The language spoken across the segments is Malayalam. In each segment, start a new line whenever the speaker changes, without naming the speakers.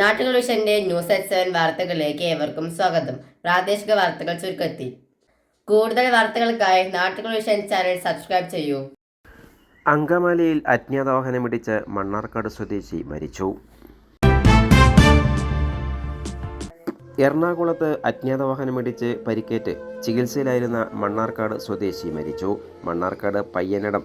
നാട്ടുകൾ വിഷന്റെ ന്യൂസ് അറ്റ് സെവൻ വാർത്തകളിലേക്ക് ഏവർക്കും സ്വാഗതം. പ്രാദേശിക വാർത്തകൾ ചുരുക്കത്തിൽ കൂടുതൽ വാർത്തകൾക്കായി നാട്ടുകളുഷൻ ചാനൽ സബ്സ്ക്രൈബ് ചെയ്യൂ.
അങ്കമാലിയിൽ അജ്ഞാത വാഹനമിടിച്ച് മണ്ണാർക്കാട് സ്വദേശി മരിച്ചു. എറണാകുളത്ത് അജ്ഞാത വാഹനമിടിച്ച് പരിക്കേറ്റ് ചികിത്സയിലായിരുന്ന മണ്ണാർക്കാട് സ്വദേശി മരിച്ചു. മണ്ണാർക്കാട് പയ്യനടം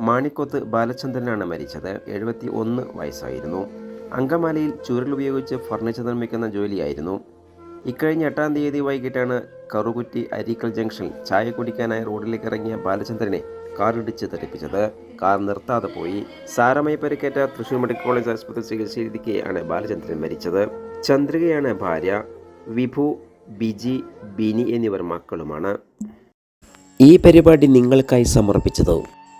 മാണിക്കൊത്ത് ബാലചന്ദ്രനാണ് മരിച്ചത്. എഴുപത്തി ഒന്ന് വയസ്സായിരുന്നു. അങ്കമാലിയിൽ ചുരുൾ ഉപയോഗിച്ച് ഫർണിച്ചർ നിർമ്മിക്കുന്ന ജോലിയായിരുന്നു. ഇക്കഴിഞ്ഞ എട്ടാം തീയതി വൈകിട്ടാണ് കറുകുറ്റി അരീക്കൽ ജംഗ്ഷൻ ചായ കുടിക്കാനായി റോഡിലേക്ക് ഇറങ്ങിയ ബാലചന്ദ്രനെ കാറിടിച്ച് തെറിപ്പിച്ചത് കാർ നിർത്താതെ പോയി. സാരമായി പരിക്കേറ്റ തൃശൂർ മെഡിക്കൽ കോളേജ് ആശുപത്രി ചികിത്സയിലിരിക്കെയാണ് ബാലചന്ദ്രൻ മരിച്ചത്. ചന്ദ്രികയാണ് ഭാര്യ. വിഭു ബിജി ബിനി എന്നിവർ മക്കളുമാണ്. ഈ പരിപാടി നിങ്ങൾക്കായി സമർപ്പിച്ചത്